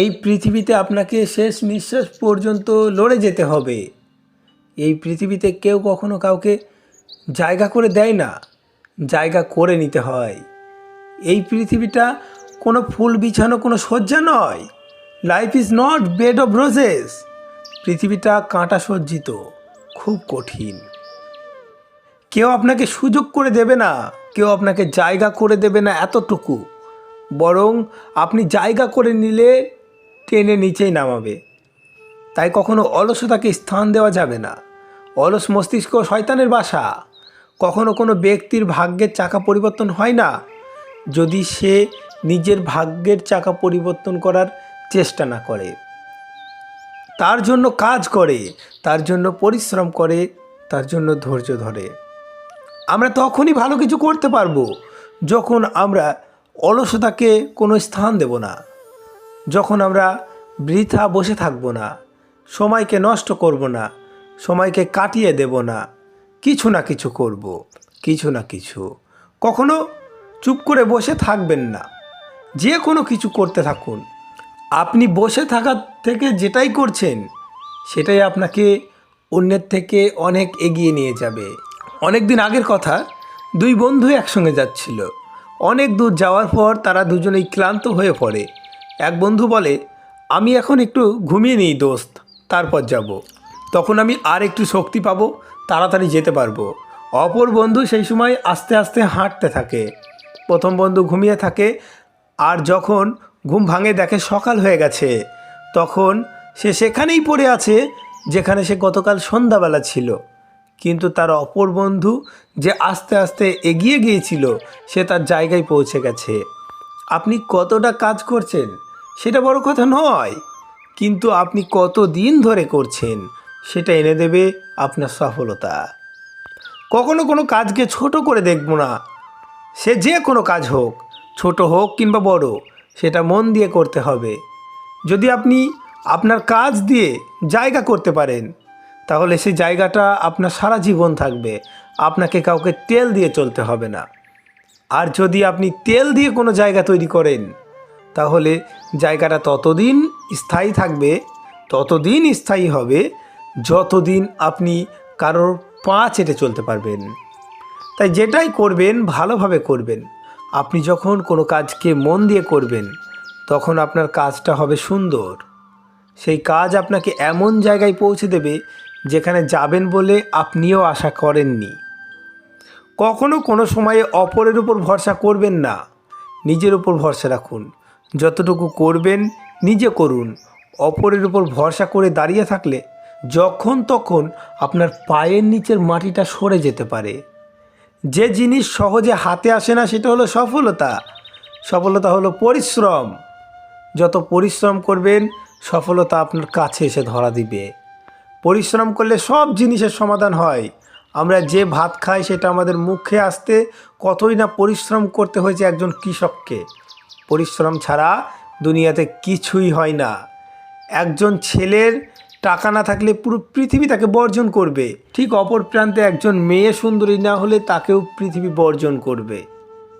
এই পৃথিবীতে আপনাকে শেষ নিঃশ্বাস পর্যন্ত লড়ে যেতে হবে। এই পৃথিবীতে কেউ কখনো কাউকে জায়গা করে দেয় না, জায়গা করে নিতে হয়। এই পৃথিবীটা কোনো ফুল বিছানো, কোনো শয্যা নয়। Life is not bed of roses পৃথিবীটা কাঁটা সজ্জিত, খুব কঠিন। কেউ আপনাকে সুযোগ করে দেবে না, কেউ আপনাকে জায়গা করে দেবে না এতটুকু। বরং আপনি জায়গা করে নিলে টেনে নিচেই নামাবে। তাই কখনো অলসতাকে স্থান দেওয়া যাবে না। অলস মস্তিষ্ক শয়তানের বাসা। কখনো কোনো ব্যক্তির ভাগ্যের চাকা পরিবর্তন হয় না। যদি সে নিজের ভাগ্যের চাকা পরিবর্তন করার চেষ্টা না করে। তার জন্য কাজ করে, তার জন্য পরিশ্রম করে, তার জন্য ধৈর্য ধরে। আমরা তখনই ভালো কিছু করতে পারব, যখন আমরা অলসতাকে কোনো স্থান দেব না। যখন আমরা বৃথা বসে থাকব না, সময়কে নষ্ট করব না, সময়কে কাটিয়ে দেব না, কিছু না কিছু করব, কিছু না কিছু। কখনো চুপ করে বসে থাকবেন না। যে কোনো কিছু করতে থাকুন। আপনি বসে থাকার থেকে যেটাই করছেন, সেটাই আপনাকে অন্যের থেকে অনেক এগিয়ে নিয়ে যাবে। অনেক দিন আগের কথা, দুই বন্ধু একসঙ্গে যাচ্ছিল। অনেক দূর যাওয়ার পর তারা দুজনেই ক্লান্ত হয়ে পড়ে। এক বন্ধু বলে, আমি এখন একটু ঘুমিয়ে নিই দোস্ত, তারপর যাব। তখন আমি আর একটু শক্তি পাবো, তাড়াতাড়ি যেতে পারব। অপর বন্ধু সেই সময় আস্তে আস্তে হাঁটতে থাকে। প্রথম বন্ধু ঘুমিয়ে থাকে, আর যখন ঘুম ভাঙে দেখে সকাল হয়ে গেছে, তখন সে সেখানেই পড়ে আছে, যেখানে সে গতকাল সন্ধ্যাবেলা ছিল। কিন্তু তার অপর বন্ধু যে আস্তে আস্তে এগিয়ে গিয়েছিল, সে তার জায়গায় পৌঁছে গেছে। আপনি কতটা কাজ করছেন? সেটা বড় কথা নয়। কিন্তু আপনি কত দিন ধরে করছেন, সেটা এনে দেবে আপনার সফলতা। কখনো কোনো কাজকে ছোট করে দেখব না। সে যে কোনো কাজ হোক, ছোট হোক কিংবা বড়, সেটা মন দিয়ে করতে হবে। যদি আপনি আপনার কাজ দিয়ে জায়গা করতে পারেন, তাহলে সেই জায়গাটা আপনার সারা জীবন থাকবে। আপনাকে কাউকে তেল দিয়ে চলতে হবে না। আর যদি আপনি তেল দিয়ে কোনো জায়গা তৈরি করেন তাহলে জায়গাটা ততদিন স্থায়ী থাকবে, ততদিন স্থায়ী হবে যতদিন আপনি কারোর পা চেটে চলতে পারবেন। তাই যেটাই করবেন, ভালোভাবে করবেন। আপনি যখন কোনো কাজকে মন দিয়ে করবেন, তখন আপনার কাজটা হবে সুন্দর। সেই কাজ আপনাকে এমন জায়গায় পৌঁছে দেবে যেখানে যাবেন বলে আপনিও আশা করেননি। কখনো কোনো সময়ে অপরের উপর ভরসা করবেন না। নিজের উপর ভরসা রাখুন। যতটুকু করবেন, নিজে করুন। অপরের উপর ভরসা করে দাঁড়িয়ে থাকলে যখন তখন আপনার পায়ের নিচের মাটিটা সরে যেতে পারে। যে জিনিস সহজে হাতে আসে না, সেটা হলো সফলতা। সফলতা হলো পরিশ্রম। যত পরিশ্রম করবেন, সফলতা আপনার কাছে এসে ধরা দিবে। পরিশ্রম করলে সব জিনিসের সমাধান হয়। আমরা যে ভাত খাই, সেটা আমাদের মুখে আসতে কতই না পরিশ্রম করতে হয়েছে একজন কৃষককে। পরিশ্রম ছাড়া দুনিয়াতে কিছুই হয় না। একজন ছেলের টাকা না থাকলে পুরো পৃথিবী তাকে বর্জন করবে। ঠিক অপর প্রান্তে একজন মেয়ে সুন্দরী না হলে তাকেও পৃথিবী বর্জন করবে।